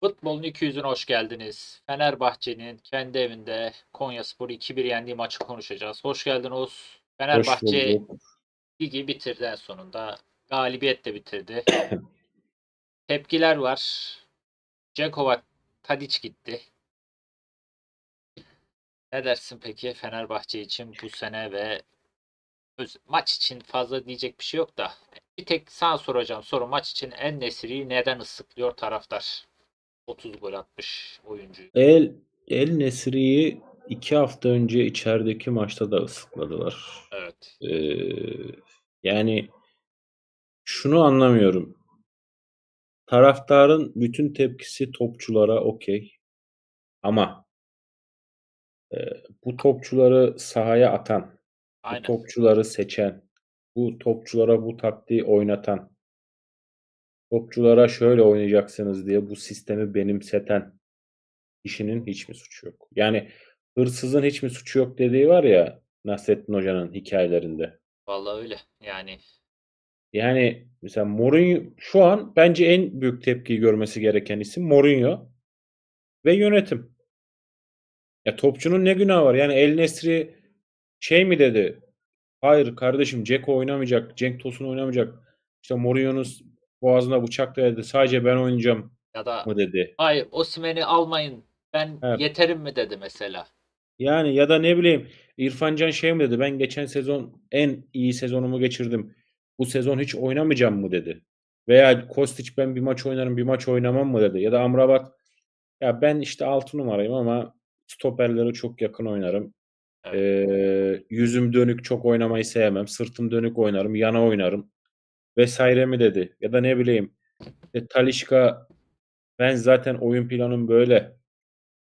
Futbolun 200'üne hoş geldiniz. Fenerbahçe'nin kendi evinde Konyaspor'u 2-1 yendiği maçı konuşacağız. Hoş geldin Oğuz. Hoş Fenerbahçe bulduk. ligi bitirdi en sonunda. Galibiyetle bitirdi. Tepkiler var. Cekova Tadic gitti. Ne dersin peki Fenerbahçe için bu sene ve maç için fazla diyecek bir şey yok da bir tek sana soracağım soru maç için en Nesiri neden ıslıklıyor taraftar? 30 gol atmış oyuncu. El El Nesri'yi iki hafta önce içerideki maçta da ıslıkladılar. Evet. Ee, yani şunu anlamıyorum. Taraftarın bütün tepkisi topçulara okey. Ama e, bu topçuları sahaya atan, bu Aynen. topçuları seçen, bu topçulara bu taktiği oynatan, topçulara şöyle oynayacaksınız diye bu sistemi benimseten kişinin hiç mi suçu yok? Yani hırsızın hiç mi suçu yok dediği var ya Nasrettin Hoca'nın hikayelerinde. Vallahi öyle. Yani Yani mesela Mourinho şu an bence en büyük tepkiyi görmesi gereken isim Mourinho ve yönetim. Ya topçunun ne günahı var? Yani El Nesri şey mi dedi? Hayır kardeşim Ceko oynamayacak, Cenk Tosun oynamayacak. İşte Mourinho'nun boğazına bıçak dayadı. Sadece ben oynayacağım ya da mı dedi. hayır Osimhen'i almayın. Ben Evet. yeterim mi dedi mesela. Yani ya da ne bileyim İrfan Can şey mi dedi? Ben geçen sezon en iyi sezonumu geçirdim. Bu sezon hiç oynamayacağım mı dedi. Veya Kostić ben bir maç oynarım bir maç oynamam mı dedi. Ya da Amrabat ya ben işte 6 numarayım ama stoperlere çok yakın oynarım. Evet. Ee, yüzüm dönük çok oynamayı sevmem. Sırtım dönük oynarım. Yana oynarım. Vesaire mi dedi. Ya da ne bileyim e, Talisca ben zaten oyun planım böyle.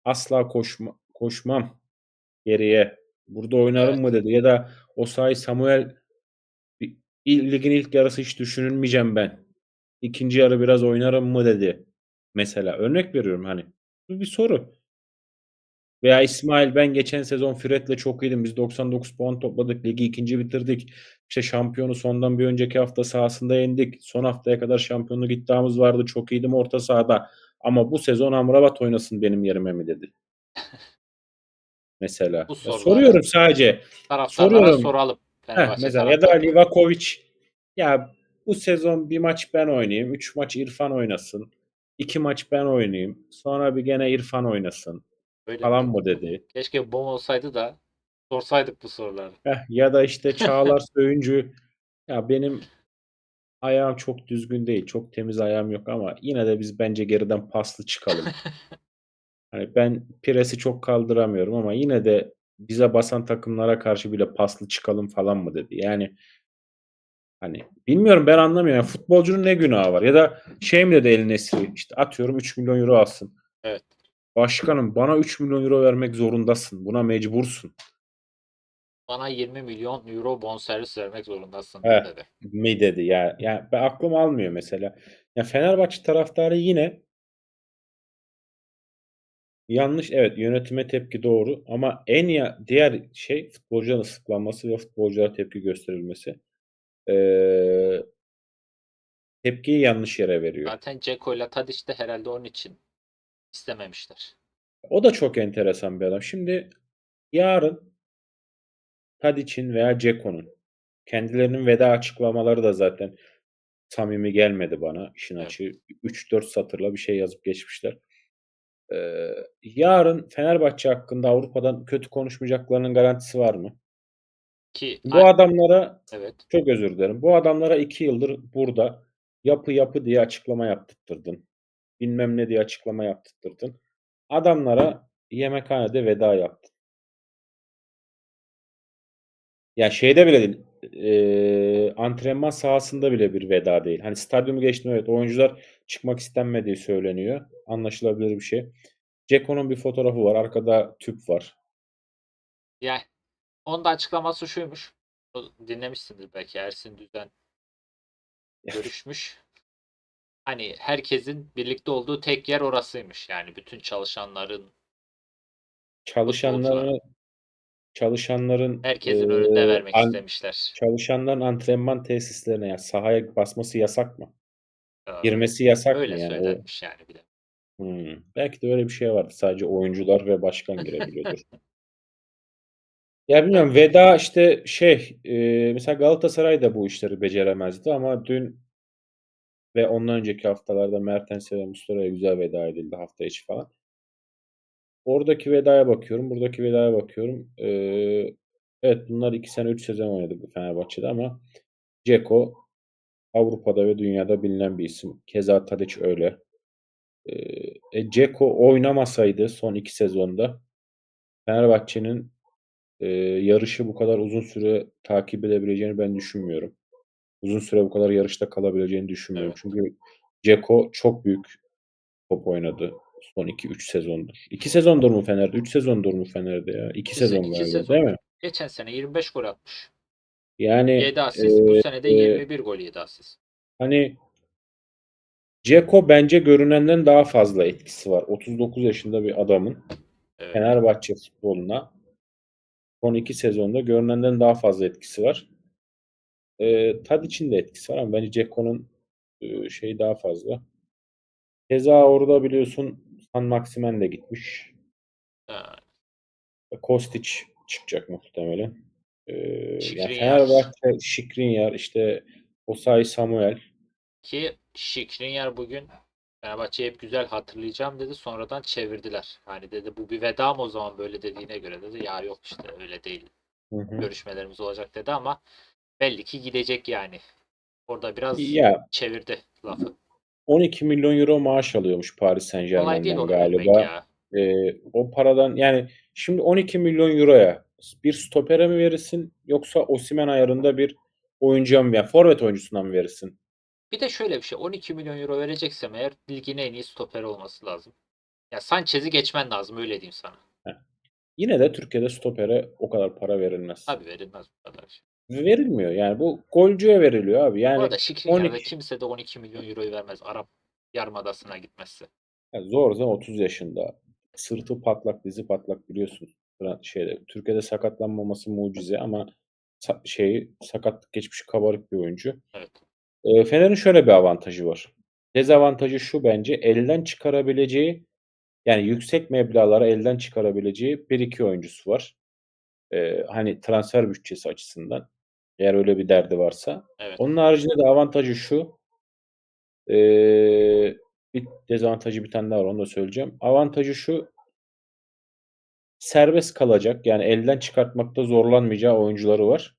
Asla koşma, koşmam geriye. Burada oynarım Evet. mı dedi. Ya da Osayi Samuel ligin ilk yarısı hiç düşünülmeyeceğim ben. İkinci yarı biraz oynarım mı dedi. Mesela örnek veriyorum hani. Bu bir soru. Veya İsmail ben geçen sezon Fred'le çok iyiydim. Biz 99 puan topladık. Ligi ikinci bitirdik. İşte şampiyonu sondan bir önceki hafta sahasında yendik. Son haftaya kadar şampiyonluk iddiamız vardı. Çok iyiydim orta sahada. Ama bu sezon Amrabat oynasın benim yerime mi dedi. Mesela. Bu sorular- soruyorum sadece. Soruyorum. soralım. Heh, mesela ya da. Livakovic ya bu sezon bir maç ben oynayayım. Üç maç İrfan oynasın. iki maç ben oynayayım. Sonra bir gene İrfan oynasın Böyle falan mı dedi. Keşke bom olsaydı da sorsaydık bu soruları. Heh, ya da işte Çağlar Söyüncü ya benim ayağım çok düzgün değil. Çok temiz ayağım yok ama yine de biz bence geriden paslı çıkalım. Hani ben presi çok kaldıramıyorum ama yine de bize basan takımlara karşı bile paslı çıkalım falan mı dedi. Yani hani bilmiyorum ben anlamıyorum. Yani futbolcunun ne günahı var? Ya da şey mi dedi El Nesri? İşte atıyorum 3 milyon euro alsın. Evet. Başkanım bana 3 milyon euro vermek zorundasın. Buna mecbursun. Bana 20 milyon euro bonservis vermek zorundasın Evet. dedi. mi dedi ya. Yani ben aklım almıyor mesela. Ya Fenerbahçe taraftarı yine yanlış evet yönetime tepki doğru ama en ya diğer şey futbolcuların ıslıklanması ve futbolculara tepki gösterilmesi. Ee, tepkiyi yanlış yere veriyor. Zaten Ceko ile Tadic de herhalde onun için istememişler. O da çok enteresan bir adam. Şimdi yarın Tadic'in veya Ceko'nun kendilerinin veda açıklamaları da zaten samimi gelmedi bana işin açığı. 3-4 satırla bir şey yazıp geçmişler. Ee, yarın Fenerbahçe hakkında Avrupa'dan kötü konuşmayacaklarının garantisi var mı? Ki Bu adamlara evet. çok özür dilerim. Bu adamlara 2 yıldır burada yapı yapı diye açıklama yaptırttırdın. Bilmem ne diye açıklama yaptırttırdın. Adamlara yemekhanede veda yaptın. Ya şeyde bile değil. eee, antrenman sahasında bile bir veda değil. Hani stadyumu geçtim evet oyuncular çıkmak istenmediği söyleniyor. Anlaşılabilir bir şey. Ceko'nun bir fotoğrafı var. Arkada tüp var. Yani onun da açıklaması şuymuş. Dinlemişsindir belki Ersin Düzen görüşmüş. Hani herkesin birlikte olduğu tek yer orasıymış. Yani bütün çalışanların Çalışanların çalışanların herkesin eee, önünde vermek an- istemişler. çalışanların antrenman tesislerine yani sahaya basması yasak mı? Ee, Girmesi yasak Öyle mı yani? O, söylenmiş yani bir de. Hımm. Belki de öyle bir şey vardır. Sadece oyuncular ve başkan girebiliyordur. Ya, bilmiyorum. Veda, işte, şey, eee, mesela Galatasaray da bu işleri beceremezdi ama dün ve ondan önceki haftalarda Mertens'e ve Muslera'ya güzel veda edildi hafta içi falan. Oradaki vedaya bakıyorum, buradaki vedaya bakıyorum. Eee, evet, bunlar 2 sene, 3 sezon oynadı bu Fenerbahçe'de ama Dzeko Avrupa'da ve dünyada bilinen bir isim. Keza Tadic öyle. Eee, e, Dzeko oynamasaydı son 2 sezonda Fenerbahçe'nin, eee, yarışı bu kadar uzun süre takip edebileceğini ben düşünmüyorum. Uzun süre bu kadar yarışta kalabileceğini düşünmüyorum. Evet. Çünkü Dzeko çok büyük top oynadı son 2-3 sezondur. 2 sezondur mu Fener'de? 3 sezondur mu Fener'de ya? 2 2 se sezon 2 galiba, sezon. değil mi? Geçen sene 25 gol atmış. Yani, 7 asist. Bu sene de eee 21 gol, 7 asist. Hani Dzeko bence görünenden daha fazla etkisi var. 39 yaşında bir adamın Evet. Fenerbahçe futboluna son 2 sezonda görünenden daha fazla etkisi var. Eee, Tadic'in de etkisi var ama bence Dzeko'nun, ııı, şeyi daha fazla. Keza orada biliyorsun San Maximin de gitmiş. Ha. E, Kostić çıkacak muhtemelen. Eee, yani. Fenerbahçe, Skriniar, işte Osayi Samuel. Ki Skriniar bugün Fenerbahçe'yi hep güzel hatırlayacağım dedi. Sonradan çevirdiler. Hani dedi bu bir veda mı o zaman böyle dediğine göre dedi. Ya yok işte öyle değil. Hı hı. Görüşmelerimiz olacak dedi ama belli ki gidecek yani. Orada biraz Ya çevirdi lafı. 12 milyon euro maaş alıyormuş Paris Kolay değil Saint-Germain'den onu vermek galiba. ya. Eee, o paradan yani şimdi 12 milyon euroya bir stopere mi verirsin yoksa Osimhen ayarında bir oyuncuya mı, yani forvet oyuncusuna mı verirsin? Bir de şöyle bir şey. 12 milyon euro vereceksem eğer ligin en iyi stoperi olması lazım. Ya Sanchez'i geçmen lazım öyle diyeyim sana. Yine de Türkiye'de stopere o kadar para verilmez. Tabii verilmez bu kadar şey. Verilmiyor yani bu golcüye veriliyor abi. Bu Yani arada Skriniar'da 12 kimse de 12 milyon euroyu vermez. Arap Yarımadası'na gitmezse. Ya zor zor 30 yaşında. Sırtı patlak, dizi patlak biliyorsun. Şeyde, Türkiye'de sakatlanmaması mucize ama sa- şeyi sakatlık geçmişi kabarık bir oyuncu. Evet. Eee, Fener'in şöyle bir avantajı var. Dezavantajı şu bence elden çıkarabileceği yani yüksek meblağlara elden çıkarabileceği 1-2 oyuncusu var. Eee, hani transfer bütçesi açısından eğer öyle bir derdi varsa. Evet. Onun haricinde de avantajı şu. Eee, bir dezavantajı bir tane daha var onu da söyleyeceğim. Avantajı şu. Serbest kalacak yani elden çıkartmakta zorlanmayacağı oyuncuları var.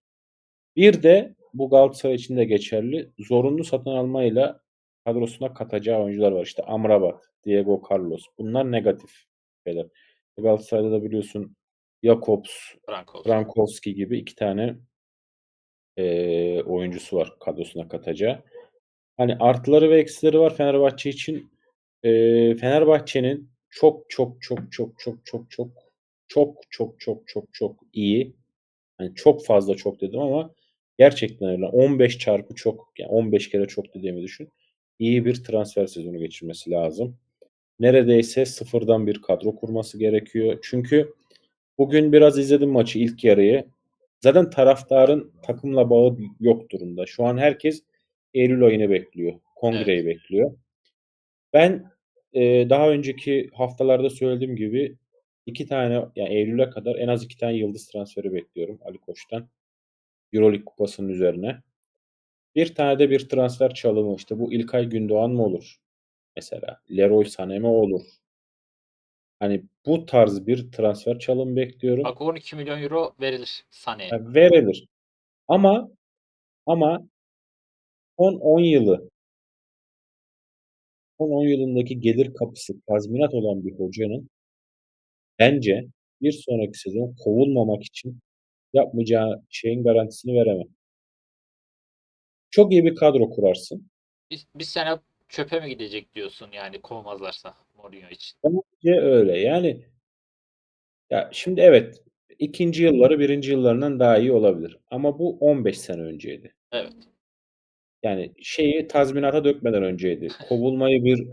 Bir de bu Galatasaray için de geçerli. Zorunlu satın almayla kadrosuna katacağı oyuncular var. İşte Amrabat, Diego Carlos. Bunlar negatif şeyler. Galatasaray'da da biliyorsun Jakobs, Frankowski. Frankowski gibi 2 tane eee, oyuncusu var kadrosuna katacağı. Hani artıları ve eksileri var Fenerbahçe için. Eee, Fenerbahçe'nin çok çok çok çok çok çok çok çok çok çok çok çok iyi. Hani çok fazla çok dedim ama gerçekten öyle. 15 çarpı çok yani 15 kere çok dediğimi düşün. İyi bir transfer sezonu geçirmesi lazım. Neredeyse sıfırdan bir kadro kurması gerekiyor. Çünkü bugün biraz izledim maçı ilk yarıyı. Zaten taraftarın takımla bağı yok durumda. Şu an herkes Eylül ayını bekliyor. Kongreyi Evet. bekliyor. Ben eee, daha önceki haftalarda söylediğim gibi 2 tane yani Eylül'e kadar en az 2 tane yıldız transferi bekliyorum Ali Koç'tan. Euroleague kupasının üzerine. Bir tane de bir transfer çalımı işte bu İlkay Gündoğan mı olur? Mesela Leroy Sané mi olur? Hani bu tarz bir transfer çalımı bekliyorum. Bak 12 milyon euro verilir Sané'ye. Ya verilir. Ama ama son 10 yılı son 10 yılındaki gelir kapısı tazminat olan bir hocanın bence bir sonraki sezon kovulmamak için yapmayacağı şeyin garantisini veremem. Çok iyi bir kadro kurarsın. Bir, bir sene çöpe mi gidecek diyorsun yani kovmazlarsa Mourinho için. Bence öyle. Yani ya şimdi evet 2. yılları 1. yıllarından daha iyi olabilir. Ama bu 15 sene önceydi. Evet. Yani şeyi tazminata dökmeden önceydi. Kovulmayı bir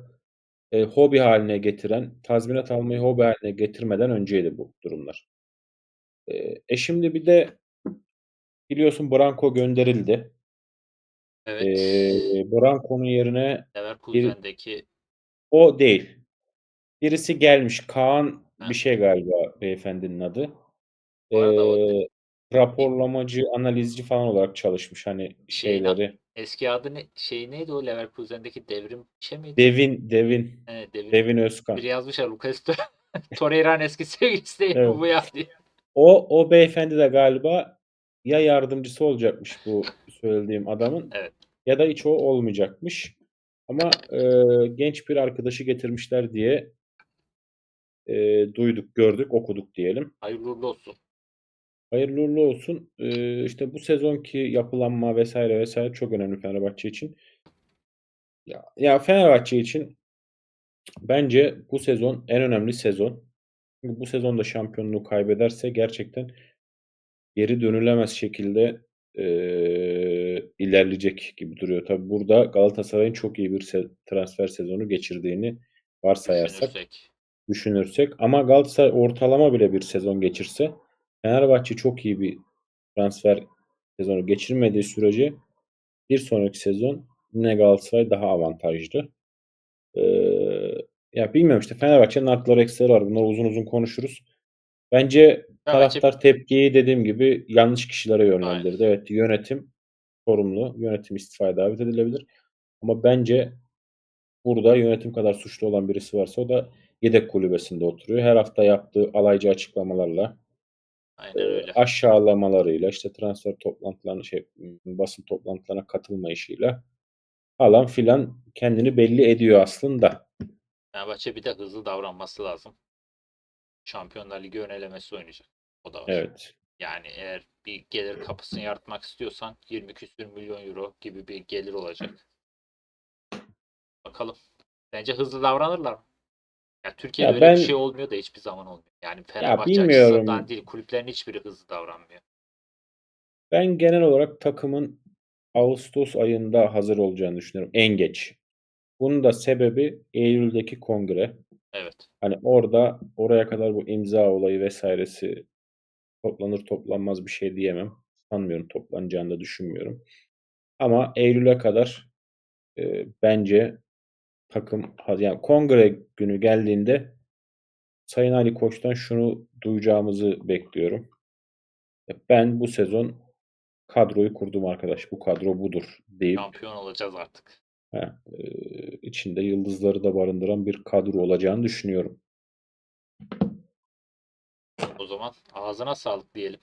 e, hobi haline getiren, tazminat almayı hobi haline getirmeden önceydi bu durumlar. E, e şimdi bir de biliyorsun Branco gönderildi. Evet. Eee Branco'nun yerine Leverkusen'deki o değil. Birisi gelmiş. Kaan Heh. bir şey galiba beyefendinin adı. Bu arada o Eee, raporlamacı, analizci falan olarak çalışmış hani şeyin a şeyleri. eski adı ne şeyi neydi o Leverkusen'deki Devrim şey miydi? Devin Devin. He, Devin. Devin Özkan. Biri yazmış ya Lucas Tor Torreira'nın eski sevgilisi değil mi Evet. bu ya diye. O o beyefendi de galiba ya yardımcısı olacakmış bu söylediğim adamın Evet. ya da hiç o olmayacakmış. Ama, eee, genç bir arkadaşı getirmişler diye eee, duyduk, gördük, okuduk diyelim. Hayırlı uğurlu olsun. Hayırlı uğurlu olsun. Eee, işte bu sezonki yapılanma vs. vs. çok önemli Fenerbahçe için. Ya ya Fenerbahçe için bence bu sezon en önemli sezon. Bu sezon da şampiyonluğu kaybederse gerçekten geri dönülemez şekilde, eee, ilerleyecek gibi duruyor. Tabii burada Galatasaray'ın çok iyi bir se transfer sezonu geçirdiğini varsayarsak, Düşünürsek. Düşünürsek ama Galatasaray ortalama bile bir sezon geçirse Fenerbahçe çok iyi bir transfer sezonu geçirmediği sürece bir sonraki sezon yine Galatasaray daha avantajlı. Eee, ya bilmiyorum işte Fenerbahçe'nin artıları eksileri var. Bunları uzun uzun konuşuruz. Bence Fenerbahçe taraftar tepkiyi dediğim gibi yanlış kişilere Aynen. yönlendirdi. Evet, yönetim sorumlu. Yönetim istifaya davet edilebilir. Ama bence burada yönetim kadar suçlu olan birisi varsa o da yedek kulübesinde oturuyor. Her hafta yaptığı alaycı açıklamalarla, Aynen öyle. aşağılamalarıyla, işte transfer toplantılarına şey, basın toplantılarına katılmayışıyla falan filan kendini belli ediyor aslında. Fenerbahçe bir de hızlı davranması lazım. Şampiyonlar Ligi ön elemesi oynayacak. O da var. Evet. Yani eğer bir gelir kapısını yaratmak istiyorsan 20 küsür milyon euro gibi bir gelir olacak. Bakalım. Bence hızlı davranırlar mı? Ya Türkiye'de Ya öyle ben bir şey olmuyor da hiçbir zaman olmuyor. Yani ya Fenerbahçe açısından bilmiyorum. değil, kulüplerin hiçbiri hızlı davranmıyor. Ben genel olarak takımın ağustos ayında hazır olacağını düşünüyorum en geç. Bunun da sebebi eylüldeki kongre. Evet. Hani orada oraya kadar bu imza olayı vs.si toplanır toplanmaz bir şey diyemem. Sanmıyorum toplanacağını da düşünmüyorum. Ama eylüle kadar, eee, bence takım yani kongre günü geldiğinde Sayın Ali Koç'tan şunu duyacağımızı bekliyorum. "E, ben bu sezon kadroyu kurdum arkadaş. Bu kadro budur." deyip Şampiyon olacağız artık. Heh, eee, içinde yıldızları da barındıran bir kadro olacağını düşünüyorum. O zaman ağzına sağlık diyelim.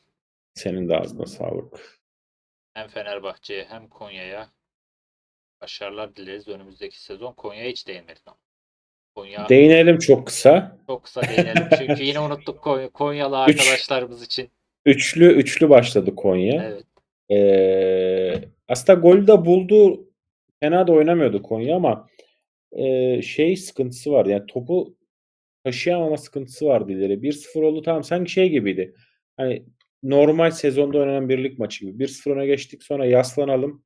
Senin de ağzına sağlık. Hem Fenerbahçe'ye hem Konya'ya başarılar dileriz önümüzdeki sezon. Konya'ya hiç değinmedik ama. Konya Değinelim çok kısa. çok kısa değinelim çünkü yine unuttuk Konya, Konyalı 3 arkadaşlarımız için. üçlü üçlü başladı Konya. Evet. Eee, aslında golü de buldu. Fena da oynamıyordu Konya ama, eee, şey sıkıntısı vardı. Yani topu taşıyamama sıkıntısı vardı ileri. 1-0 oldu tamam sanki şey gibiydi. Hani normal sezonda oynanan bir lig maçı gibi. 1-0 öne geçtik sonra yaslanalım.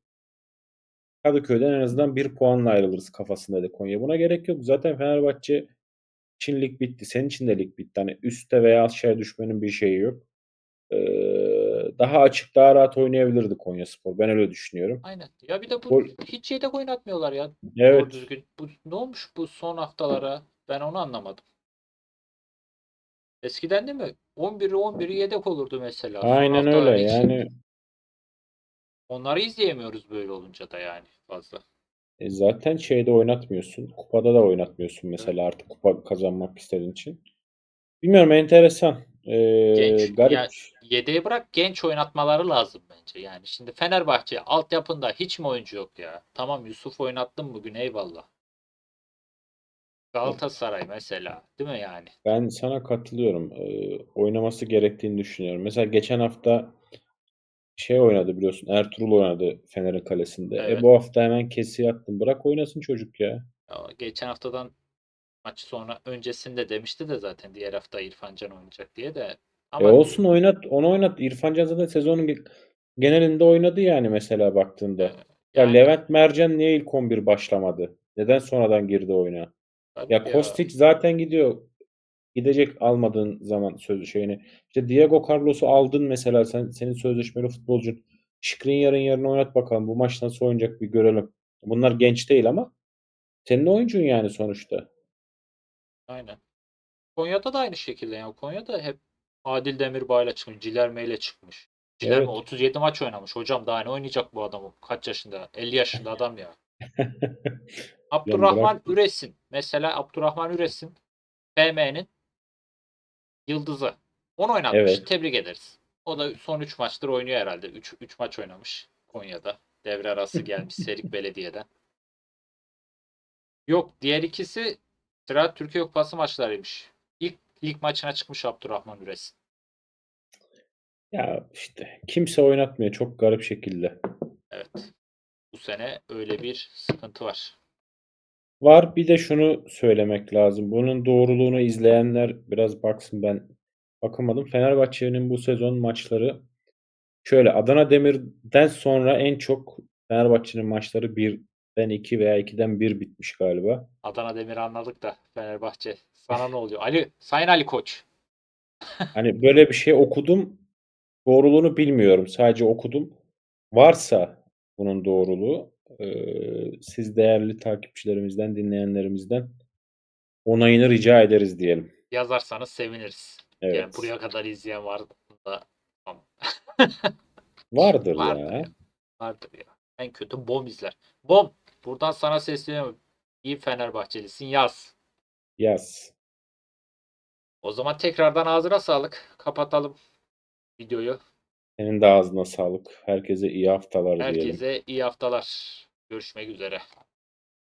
Kadıköy'den en azından 1 puanla ayrılırız kafasındaydı Konya. Buna gerek yok. Zaten Fenerbahçe için lig bitti. Senin için de lig bitti. Hani üste veya aşağıya düşmenin bir şeyi yok. Eee, daha açık, daha rahat oynayabilirdi Konyaspor. Ben öyle düşünüyorum. Aynen. Ya bir de bu Gol hiç yedek oynatmıyorlar ya. Doğru Evet. düzgün. Bu ne olmuş bu son haftalara? Ben onu anlamadım. Eskiden değil mi? 11'i 11'i yedek olurdu mesela Aynen öyle. hiç. Yani Onları izleyemiyoruz böyle olunca da yani fazla. E, zaten şeyde oynatmıyorsun. Kupada da oynatmıyorsun Evet. mesela artık kupa kazanmak istediğin için. Bilmiyorum enteresan. Eee, Genç garip. ya yedeği bırak genç oynatmaları lazım bence. Yani şimdi Fenerbahçe altyapında hiç mi oyuncu yok ya? Tamam Yusuf oynattım bugün eyvallah. Galatasaray mesela değil mi yani? Ben sana katılıyorum. Eee, oynaması gerektiğini düşünüyorum. Mesela geçen hafta şey oynadı biliyorsun. Ertuğrul oynadı Fener'in kalesinde. E Evet. bu hafta hemen kesiye attın. Bırak oynasın çocuk ya. Ya geçen haftadan maç sonra öncesinde demişti de zaten diğer hafta İrfan Can oynayacak diye de E ama olsun oynat. Onu oynat. İrfan Can zaten sezonun ge- genelinde oynadı yani mesela e, baktığında. Ya yani Levent Mercan niye ilk 11 başlamadı? Neden sonradan girdi oyuna? tabii Ya ya. Zaten gidiyor. Gidecek almadığın zaman sözü şeyini. İşte Diego Carlos'u aldın mesela sen senin sözleşmeli futbolcun. Skriniar'ın yerine oynat bakalım. Bu maç nasıl oynayacak bir görelim. Bunlar genç değil ama senin oyuncun yani sonuçta. Aynen. Konya'da da aynı şekilde yani. Konya'da hep Adil Demirbay'la çıkmış. Cilerme ile çıkmış. Cilerme Evet. 37 maç oynamış. Hocam daha ne oynayacak bu adam? Kaç yaşında? 50 yaşında adam ya. Abdurrahman Üresin. Mesela Abdurrahman Üresin FM'nin yıldızı. Onu oynatmış. Evet. Tebrik ederiz. O da son 3 maçtır oynuyor herhalde. 3 3 maç oynamış Konya'da. Devre arası gelmiş Serik Belediye'den. Yok diğer ikisi Ziraat Türkiye Kupası maçlarıymış. İlk lig maçına çıkmış Abdurrahman Üresin. Ya işte kimse oynatmıyor çok garip şekilde. Evet. Bu sene öyle bir sıkıntı var. Var bir de şunu söylemek lazım. Bunun doğruluğunu izleyenler biraz baksın ben bakamadım. Fenerbahçe'nin bu sezon maçları şöyle Adana Demir'den sonra en çok Fenerbahçe'nin maçları 1'den 2 veya 2'den 1 bitmiş galiba. Adana Demir'i anladık da Fenerbahçe. Sana ne oluyor? Ali, Sayın Ali Koç. Hani böyle bir şey okudum. Doğruluğunu bilmiyorum. Sadece okudum. Varsa bunun doğruluğu siz değerli takipçilerimizden, dinleyenlerimizden onayını rica ederiz diyelim. Yazarsanız seviniriz. Yani Evet. buraya kadar izleyen var da. Vardır Vardır ya. ya. Vardır ya. En kötü bom izler. Bom. Buradan sana sesleniyorum. İyi Fenerbahçelisin yaz. Yaz. O zaman tekrardan ağzına sağlık. Kapatalım videoyu. Senin de ağzına sağlık. Herkese iyi haftalar diyelim. Herkese iyi haftalar. Görüşmek üzere.